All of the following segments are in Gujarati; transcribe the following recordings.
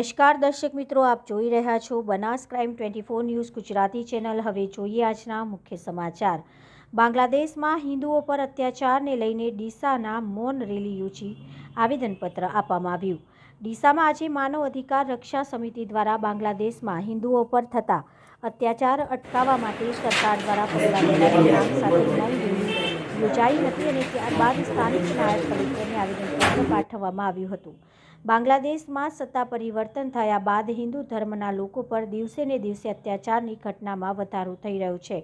નમસ્કાર દર્શક મિત્રો, આપ જોઈ રહ્યા છો Banas crime twenty four news Gujarati channel. હવે જોઈએ આજના મુખ્ય સમાચાર. બાંગ્લાદેશમાં હિન્દુઓ પર અત્યાચારને લઈને ડીસાના મૌન રેલી યોજી આવેદનપત્ર આપવામાં આવ્યું. ડીસામાં આજે માનવ અધિકાર રક્ષા સમિતિ દ્વારા બાંગ્લાદેશમાં હિન્દુઓ પર થતા અત્યાચાર અટકાવવા માટે સરકાર દ્વારા પગલાં લેવાની સાથે યોજાઈ હતી અને ત્યારબાદ સ્થાનિક નાયબ કલેક્ટરને આવેદનપત્ર પાઠવવામાં આવ્યું હતું. બાંગ્લાદેશમાં સત્તા પરિવર્તન થયા બાદ હિન્દુ ધર્મના લોકો પર દિવસે ને દિવસે અત્યાચારની ઘટનામાં વધારો થઈ રહ્યો છે.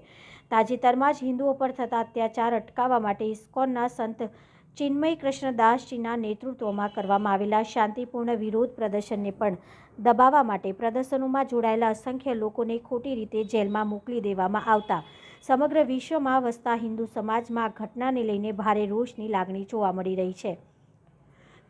તાજેતરમાં જ હિન્દુઓ પર થતા અત્યાચાર અટકાવવા માટે ઇસ્કોનના સંત ચિન્મય કૃષ્ણદાસજીના નેતૃત્વમાં કરવામાં આવેલા શાંતિપૂર્ણ વિરોધ પ્રદર્શનને પણ દબાવવા માટે પ્રદર્શનોમાં જોડાયેલા અસંખ્ય લોકોને ખોટી રીતે જેલમાં મોકલી દેવામાં આવતા. સમગ્ર વિશ્વમાં વસતા હિન્દુ સમાજમાં ઘટનાને લઈને ભારે રોષની લાગણી જોવા મળી રહી છે.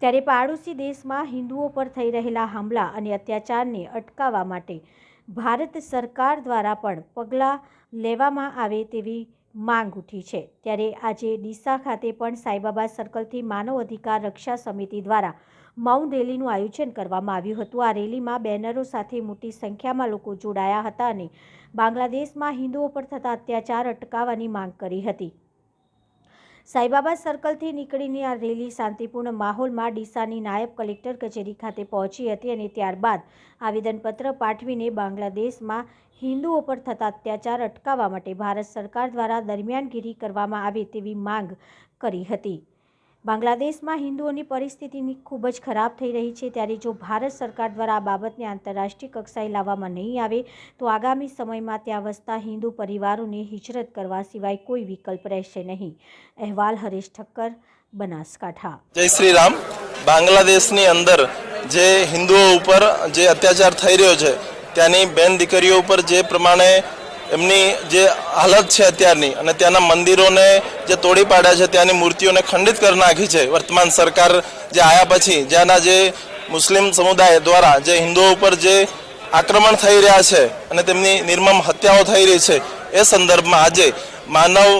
ત્યારે પાડોશી દેશમાં હિન્દુઓ પર થઈ રહેલા હુમલા અને અત્યાચારને અટકાવવા માટે ભારત સરકાર દ્વારા પણ પગલાં લેવામાં આવે તેવી માંગ ઉઠી છે. ત્યારે આજે ડીસા ખાતે પણ સાઈબાબા સર્કલથી માનવ અધિકાર રક્ષા સમિતિ દ્વારા માઉન્ટ રેલીનું આયોજન કરવામાં આવ્યું હતું. આ રેલીમાં બેનરો સાથે મોટી સંખ્યામાં લોકો જોડાયા હતા અને બાંગ્લાદેશમાં હિન્દુઓ પર થતા અત્યાચાર અટકાવવાની માંગ કરી હતી. સાઈબાબા સર્કલથી નીકળીને આ રેલી શાંતિપૂર્ણ માહોલમાં ડીસાની નાયબ કલેક્ટર કચેરી ખાતે પહોંચી હતી અને ત્યારબાદ આવેદનપત્ર પાઠવીને બાંગ્લાદેશમાં હિન્દુઓ પર થતા અત્યાચાર અટકાવવા માટે ભારત સરકાર દ્વારા દરમિયાનગીરી કરવામાં આવે તેવી માંગ કરી હતી. બાંગ્લાદેશમાં હિન્દુઓની પરિસ્થિતિની ખૂબ જ ખરાબ થઈ રહી છે. ત્યારે જો ભારત સરકાર દ્વારા આ બાબતને આંતરરાષ્ટ્રીય કક્ષાએ લાવવામાં નહીં આવે, તો આગામી સમયમાં ત્યાં વસતા હિન્દુ પરિવારોને હિજરત કરવા સિવાય કોઈ વિકલ્પ રહેશે નહીં. અહેવાલ હરેશ ઠક્કર, બનાસકાંઠા. જય શ્રી રામ. બાંગ્લાદેશની અંદર જે હિન્દુઓ ઉપર જે અત્યાચાર થઈ રહ્યો છે, ત્યાંની બેન દીકરીઓ ઉપર જે પ્રમાણે એમની જે હાલત છે અત્યારની અને ત્યાંના મંદિરોને જે તોડી પાડ્યા છે, ત્યાંની મૂર્તિઓને ખંડિત કરી નાખી છે. વર્તમાન સરકાર જે આવ્યા પછી, જ્યાંના જે મુસ્લિમ સમુદાય દ્વારા જે હિન્દુઓ ઉપર જે આક્રમણ થઈ રહ્યા છે અને તેમની નિર્મમ હત્યાઓ થઈ રહી છે, એ સંદર્ભમાં આજે માનવ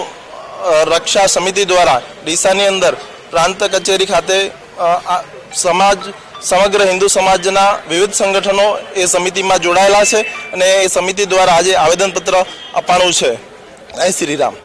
રક્ષા સમિતિ દ્વારા ડીસાની અંદર પ્રાંત કચેરી ખાતે સમાજ સમગ્ર હિન્દુ સમાજના વિવિધ સંગઠનો એ સમિતિમાં જોડાયેલા છે અને એ સમિતિ દ્વારા આજે આવેદનપત્ર અપાણું છે. જય શ્રી રામ.